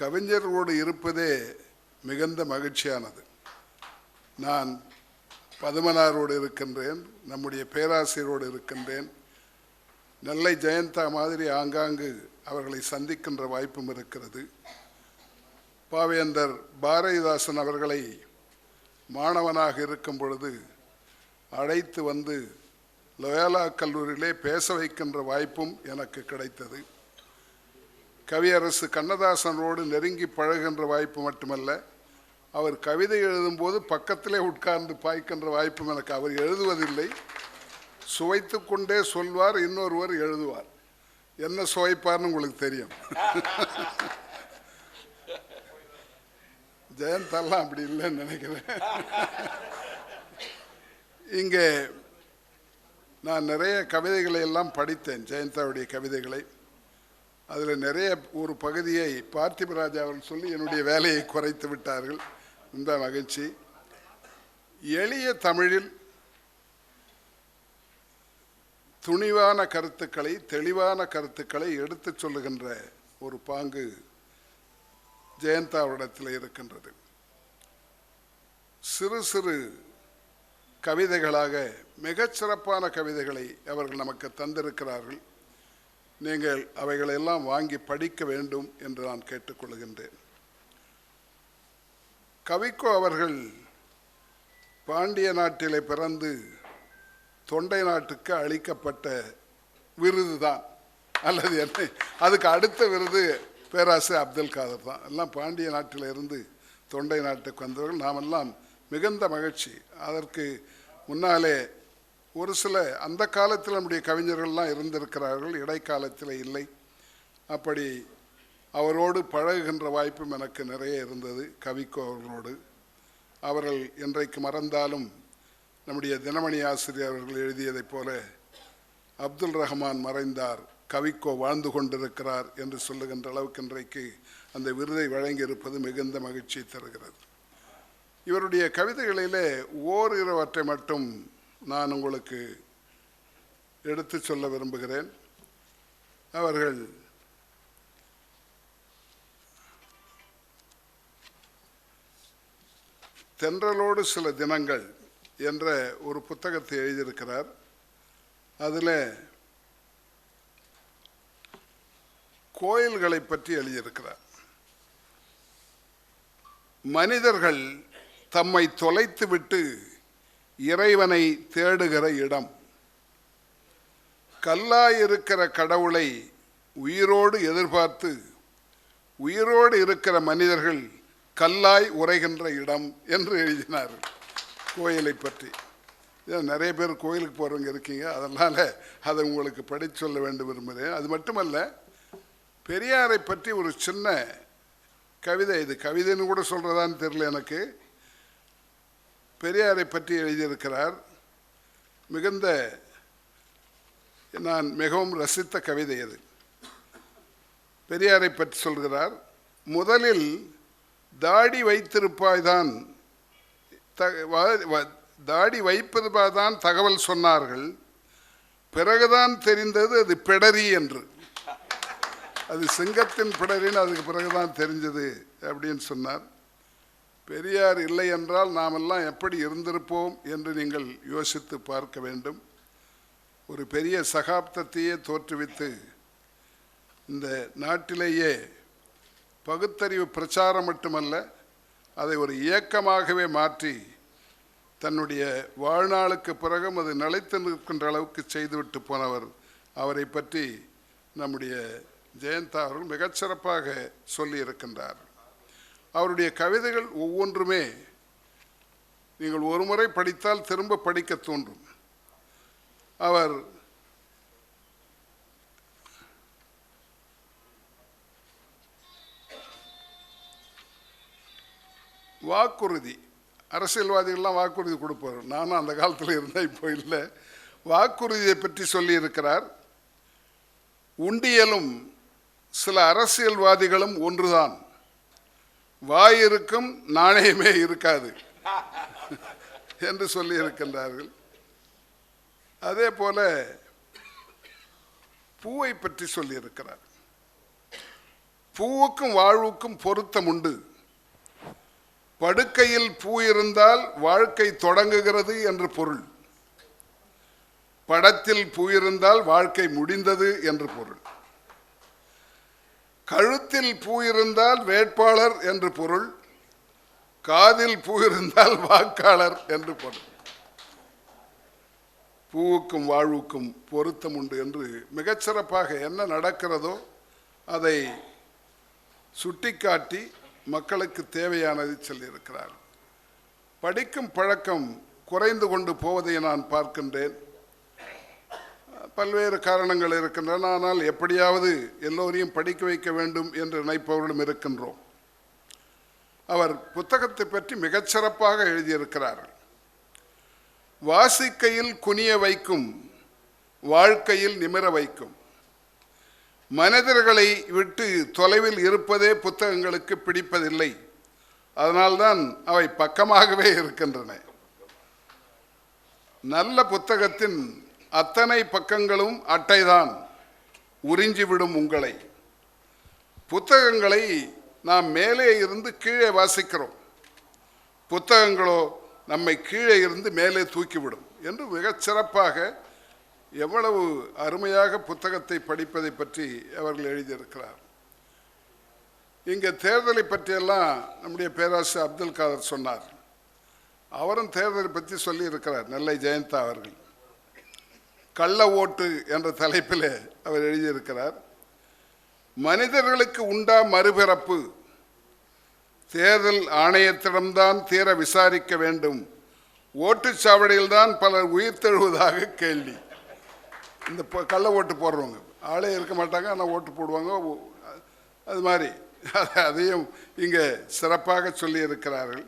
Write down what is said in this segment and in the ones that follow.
கவிஞர்களோடு இருப்பதே மிகுந்த மகிழ்ச்சியானது. நான் பதுமனாரோடு இருக்கின்றேன் நம்முடைய பேராசிரியரோடு இருக்கின்றேன். நெல்லை ஜெயந்தா மாதிரி ஆங்காங்கு அவர்களை சந்திக்கின்ற வாய்ப்பும் இருக்கிறது. பாவேந்தர் பாரதிதாசன் அவர்களை மாணவனாக இருக்கும் பொழுது அழைத்து வந்து லோயாலா கல்லூரியிலே பேச வைக்கின்ற வாய்ப்பும் எனக்கு கிடைத்தது. கவியரசு கண்ணதாசனோடு நெருங்கி பழகுகின்ற வாய்ப்பு மட்டுமல்ல அவர் கவிதை எழுதும்போது பக்கத்திலே உட்கார்ந்து பாய்க்கின்ற வாய்ப்பும் எனக்கு. அவர் எழுதுவதில்லை. சுவைத்து கொண்டே சொல்வார் இன்னொருவர் எழுதுவார். என்ன சுவைப்பார்னு உங்களுக்கு தெரியும். ஜெயந்தெல்லாம் அப்படி இல்லைன்னு நினைக்கிறேன். இங்கே நான் நிறைய கவிதைகளை எல்லாம் படித்தேன் ஜெயந்தாவுடைய கவிதைகளை. அதில் நிறைய ஒரு பகுதியை பார்த்திபராஜா அவர்கள் சொல்லி என்னுடைய வேலையை குறைத்து விட்டார்கள். இந்த மகிழ்ச்சி. எளிய தமிழில் துணிவான கருத்துக்களை தெளிவான கருத்துக்களை எடுத்துச் சொல்லுகின்ற ஒரு பாங்கு ஜெயந்தாவிடத்தில் இருக்கின்றது. சிறு சிறு கவிதைகளாக மிகச்சிறப்பான கவிதைகளை அவர்கள் நமக்கு தந்திருக்கிறார்கள். நீங்கள் அவைகளெல்லாம் வாங்கி படிக்க வேண்டும் என்று நான் கேட்டுக்கொள்கின்றேன். கவிக்கோ அவர்கள் பாண்டிய நாட்டிலே பிறந்து தொண்டை நாட்டுக்கு அளிக்கப்பட்ட விருது தான். அல்லது என்ன? அதுக்கு அடுத்த விருது பேராசிரியர் அப்துல் காதர் தான். எல்லாம் பாண்டிய நாட்டில் இருந்து தொண்டை நாட்டுக்கு வந்தவர்கள். நாமெல்லாம் மிகுந்த மகிழ்ச்சி. அதற்கு முன்னாலே ஒரு சில அந்த காலத்தில் நம்முடைய கவிஞர்கள்லாம் இருந்திருக்கிறார்கள் இடைக்காலத்தில் இல்லை. அப்படி அவரோடு பழகுகின்ற வாய்ப்பும் எனக்கு நிறைய இருந்தது கவிக்கோ அவர்களோடு. அவர்கள் இன்றைக்கு மறந்தாலும் நம்முடைய தினமணி ஆசிரியர் அவர்கள் எழுதியதைப் போல அப்துல் ரஹ்மான் மறைந்தார் கவிக்கோ வாழ்ந்து கொண்டிருக்கிறார் என்று சொல்லுகின்ற அளவுக்கு இன்றைக்கு அந்த விருதை வழங்கியிருப்பது மிகுந்த மகிழ்ச்சி தருகிறது. இவருடைய கவிதைகளிலே ஓரிரவற்றை மட்டும் நான் உங்களுக்கு எடுத்து சொல்ல விரும்புகிறேன். அவர்கள் தென்றலோடு சில தினங்கள் என்ற ஒரு புத்தகத்தை எழுதியிருக்கிறார். அதில் கோயில்களை பற்றி எழுதியிருக்கிறார். மனிதர்கள் தம்மை தொலைத்துவிட்டு இறைவனை தேடுகிற இடம். கல்லாயிருக்கிற கடவுளை உயிரோடு எதிர்பார்த்து உயிரோடு இருக்கிற மனிதர்கள் கல்லாய் உரைகின்ற இடம் என்று எழுதினார் கோயிலை பற்றி. நிறைய பேர் கோயிலுக்கு போகிறவங்க இருக்கீங்க அதனால் அதை உங்களுக்கு படித்து சொல்ல வேண்டும் விரும்புகிறேன். அது மட்டுமல்ல பெரியாரை பற்றி ஒரு சின்ன கவிதை இது கவிதைன்னு கூட சொல்கிறதான்னு தெரியல எனக்கு. பெரியாரை பற்றி எழுதியிருக்கிறார். மிகுந்த நான் மிகவும் ரசித்த கவிதை அது. பெரியாரை பற்றி சொல்கிறார் முதலில் தாடி வைத்திருப்பாய்தான் த- வ- தாடி வைப்பதுபாதான் தகவல் சொன்னார்கள். பிறகுதான் தெரிந்தது அது பிடரி என்று. அது சிங்கத்தின் பிடரின்னு அதுக்கு பிறகுதான் தெரிஞ்சது அப்படின்னு சொன்னார். பெரியார் இல்லை என்றால் நாமெல்லாம் எப்படி இருந்திருப்போம் என்று நீங்கள் யோசித்து பார்க்க வேண்டும். ஒரு பெரிய சகாப்தத்தையே தோற்றுவித்து இந்த நாட்டிலேயே பகுத்தறிவு பிரச்சாரம் மட்டுமல்ல அதை ஒரு இயக்கமாகவே மாற்றி தன்னுடைய வாழ்நாளுக்கு பிறகும் அது நிலைத்து நிற்கின்ற அளவுக்கு செய்துவிட்டு போனவர். அவரை பற்றி நம்முடைய ஜெயந்தா அவர்கள் மிகச்சிறப்பாக சொல்லியிருக்கின்றார். அவருடைய கவிதைகள் ஒவ்வொன்றுமே நீங்கள் ஒரு முறை படித்தால் திரும்ப படிக்க தோன்றும். அவர் வாக்குறுதி அரசியல்வாதிகள்லாம் வாக்குறுதி கொடுப்பார். நானும் அந்த காலத்தில் இருந்தால் இப்போ இல்லை. வாக்குறுதியை பற்றி சொல்லியிருக்கிறார். உண்டியலும் சில அரசியல்வாதிகளும் ஒன்றுதான். வாய் இருக்கும் நாணயமே இருக்காது என்று சொல்லியிருக்கின்றார்கள் அதே போல பூவை பற்றி சொல்லியிருக்கிறார் பூவுக்கும் வாழ்வுக்கும் பொருத்தம் உண்டு. படுக்கையில் பூ இருந்தால் வாழ்க்கை தொடங்குகிறது என்று பொருள். படத்தில் பூ இருந்தால் வாழ்க்கை முடிந்தது என்று பொருள். கழுத்தில் பூ இருந்தால் வேட்பாளர் என்று பொருள் காதில் பூ இருந்தால் வாக்காளர் என்று பொருள். பூவுக்கும் வாழ்வுக்கும் பொருத்தம் உண்டு என்று மிகச்சிறப்பாக என்ன நடக்கிறதோ அதை சுட்டிக்காட்டி மக்களுக்கு தேவையானதை சொல்லியிருக்கிறார். படிக்கும் பழக்கம் குறைந்து கொண்டு போவதை நான் பார்க்கின்றேன். பல்வேறு காரணங்கள் இருக்கின்றன. ஆனால் எப்படியாவது எல்லோரையும் படிக்க வைக்க வேண்டும் என்று நினைப்பவர்களும் இருக்கின்றோம். அவர் புத்தகத்தை பற்றி மிகச்சிறப்பாக எழுதியிருக்கிறார்கள். வாசிக்கையில் குனிய வைக்கும் வாழ்க்கையில் நிமிர வைக்கும். மனிதர்களை விட்டு தொலைவில் இருப்பதே புத்தகங்களுக்கு பிடிப்பதில்லை. அதனால்தான் அவை பக்கமாகவே இருக்கின்றன. நல்ல புத்தகத்தின் அத்தனை பக்கங்களும் அட்டைதான். உறிஞ்சிவிடும் உங்களை. புத்தகங்களை நாம் மேலே இருந்து கீழே வாசிக்கிறோம். புத்தகங்களோ நம்மை கீழே இருந்து மேலே தூக்கிவிடும் என்று மிகச் சிறப்பாக எவ்வளவு அருமையாக புத்தகத்தை படிப்பதை பற்றி அவர்கள் எழுதியிருக்கிறார். இங்கே தேர்தலை பற்றியெல்லாம் நம்முடைய பேராசிரியர் அப்துல் காதர் சொன்னார். அவரும் தேர்தலை பற்றி சொல்லியிருக்கிறார் நெல்லை ஜெயந்தா அவர்கள். கள்ள ஓட்டு என்ற தலைப்பில் அவர் எழுதியிருக்கிறார். மனிதர்களுக்கு உண்டா மறுபிறப்பு? தேர்தல் ஆணையத்திடம்தான் தீர விசாரிக்க வேண்டும். ஓட்டுச்சாவடியில்தான் பலர் உயிர் தழுவதாக கேள்வி. இந்த கள்ள ஓட்டு போடுறவங்க. ஆளே இருக்க மாட்டாங்க ஆனால் ஓட்டு போடுவாங்க. ஓ- அது மாதிரி. அதையும் இங்கே சிறப்பாக சொல்லியிருக்கிறார்கள்.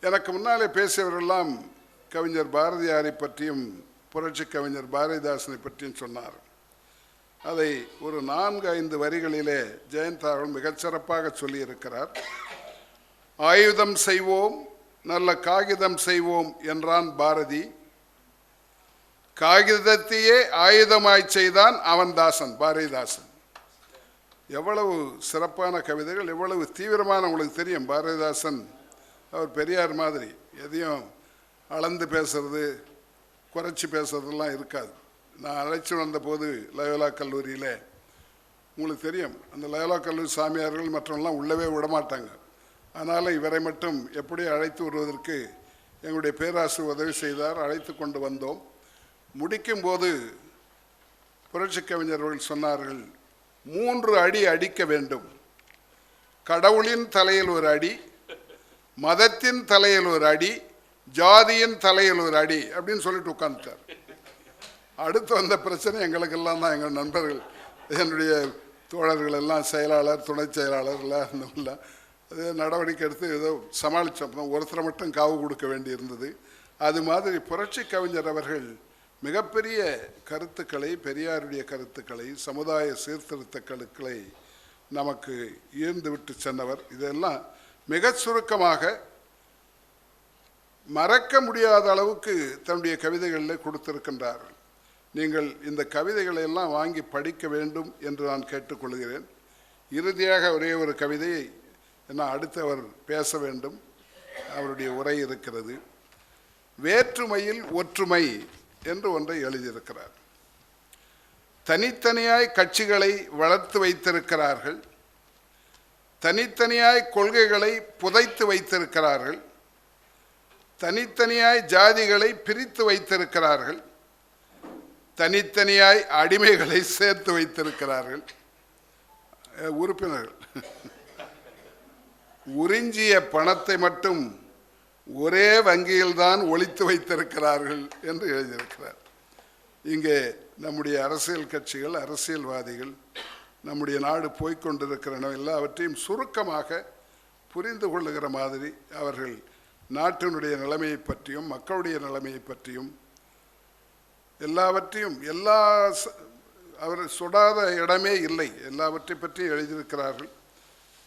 எனக்கு முன்னாலே பேசியவரெல்லாம் கவிஞர் பாரதியாரை பற்றியும் புரட்சி கவிஞர் பாரதிதாசனை பற்றியும் சொன்னார். அதை ஒரு நான்கு ஐந்து வரிகளிலே ஜெயந்தா அவர்கள் மிகச்சிறப்பாக சொல்லியிருக்கிறார். ஆயுதம் செய்வோம் நல்ல காகிதம் செய்வோம் என்றான் பாரதி. காகிதத்தையே ஆயுதமாய் செய்தான் அவன் தாசன் பாரதிதாசன். எவ்வளவு சிறப்பான கவிதைகள் எவ்வளவு தீவிரமான உங்களுக்கு தெரியும் பாரதிதாசன் அவர் பெரியார் மாதிரி. எதையும் அளந்து பேசுறது குறைச்சி பேசுறதெல்லாம் இருக்காது. நான் அழைச்சி வந்தபோது லயோலா கல்லூரியில் உங்களுக்கு தெரியும் அந்த லயோலா கல்லூரி சாமியார்கள் மற்றவங்களாம் உள்ளவே விடமாட்டாங்க. அதனால் இவரை மட்டும் எப்படி அழைத்து வருவதற்கு எங்களுடைய பேராசிரியர் உதவி செய்தார் அழைத்து கொண்டு வந்தோம். முடிக்கும்போது புரட்சி கவிஞர்கள் சொன்னார்கள் மூன்று அடி அடிக்க வேண்டும். கடவுளின் தலையில் ஒரு அடி மதத்தின் தலையில் ஒரு அடி ஜாதியின் தலையில் ஒரு அடி அப்படின்னு சொல்லிட்டு உட்காந்துட்டார் அடுத்து வந்த பிரச்சனை எங்களுக்கெல்லாம் தான் எங்கள் நண்பர்கள். என்னுடைய தோழர்கள் எல்லாம் செயலாளர் துணை செயலாளர் எல்லாம் இருந்தவங்களாம் அது நடவடிக்கை எடுத்து ஏதோ சமாளித்தோம் ஒருத்தரை மட்டும் காவு கொடுக்க வேண்டி இருந்தது. அது மாதிரி புரட்சி கவிஞர் அவர்கள் மிகப்பெரிய கருத்துக்களை பெரியாருடைய கருத்துக்களை சமுதாய சீர்திருத்தக்களுக்களை நமக்கு ஈர்ந்து விட்டு சென்றவர். இதெல்லாம் மிகச் சுருக்கமாக மறக்க முடியாத அளவுக்கு தன்னுடைய கவிதைகளில் கொடுத்திருக்கின்றார் நீங்கள் இந்த கவிதைகளை எல்லாம் வாங்கி படிக்க வேண்டும் என்று நான் கேட்டுக்கொள்கிறேன். இறுதியாக ஒரே ஒரு கவிதையை நான் அடுத்து அவர் பேச வேண்டும். அவருடைய உரை இருக்கிறது. வேற்றுமையில் ஒற்றுமை என்று ஒன்றை எழுதியிருக்கிறார். தனித்தனியாய் கட்சிகளை வளர்த்து வைத்திருக்கிறார்கள். தனித்தனியாய் கொள்கைகளை புதைத்து வைத்திருக்கிறார்கள். தனித்தனியாய் ஜாதிகளை பிரித்து வைத்திருக்கிறார்கள். தனித்தனியாய் அடிமைகளை சேர்த்து வைத்திருக்கிறார்கள். உறுப்பினர்கள். உறிஞ்சிய பணத்தை மட்டும் ஒரே வங்கியில்தான் ஒழித்து வைத்திருக்கிறார்கள் என்று எழுதியிருக்கிறார். இங்கே நம்முடைய அரசியல் கட்சிகள் அரசியல்வாதிகள் நம்முடைய நாடு போய்க்கொண்டிருக்கிற எல்லாவற்றையும் சுருக்கமாக புரிந்து கொள்ளுகிற மாதிரி அவர்கள் நாட்டினுடைய நிலைமையை பற்றியும் மக்களுடைய நிலைமையை பற்றியும் எல்லாவற்றையும் எல்லா ச- அவர் சுடாத இடமே இல்லை. எல்லாவற்றை பற்றி எழுதியிருக்கிறார்கள்.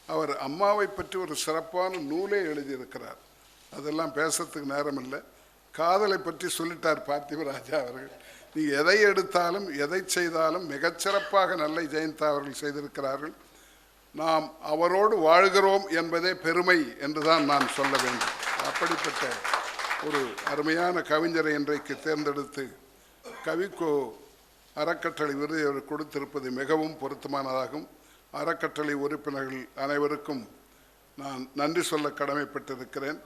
அவர் அம்மாவை பற்றி ஒரு சிறப்பான நூலே எழுதியிருக்கிறார். அதெல்லாம் பேசுறதுக்கு நேரம் இல்லை காதலை பற்றி சொல்லிட்டார் பார்த்திவராஜா அவர்கள். நீ எதை எடுத்தாலும் எதை செய்தாலும் மிகச்சிறப்பாக நல்ல ஜெயந்தா அவர்கள் செய்திருக்கிறார்கள். நாம் அவரோடு வாழ்கிறோம் என்பதே பெருமை என்றுதான் நான் சொல்ல வேண்டும். அப்படிப்பட்ட ஒரு அருமையான கவிஞரை இன்றைக்கு தேர்ந்தெடுத்து கவிக்கோ அறக்கட்டளை விருது அவர் கொடுத்திருப்பது மிகவும் பொருத்தமானதாகும். அறக்கட்டளை உறுப்பினர்கள் அனைவருக்கும் நான் நன்றி சொல்ல கடமைப்பட்டிருக்கிறேன்.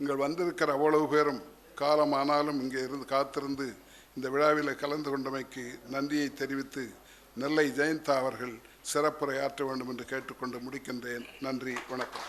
இங்கே வந்திருக்கிற அவ்வளவு பேரும் காலமானாலும் இங்கே இருந்து காத்திருந்து இந்த விழாவில் கலந்து கொண்டமைக்கு நன்றியை தெரிவித்து நெல்லை ஜெயந்தா அவர்கள் சிறப்புரை ஆற்ற வேண்டும் என்று கேட்டுக்கொண்டு முடிக்கின்றேன். நன்றி வணக்கம்.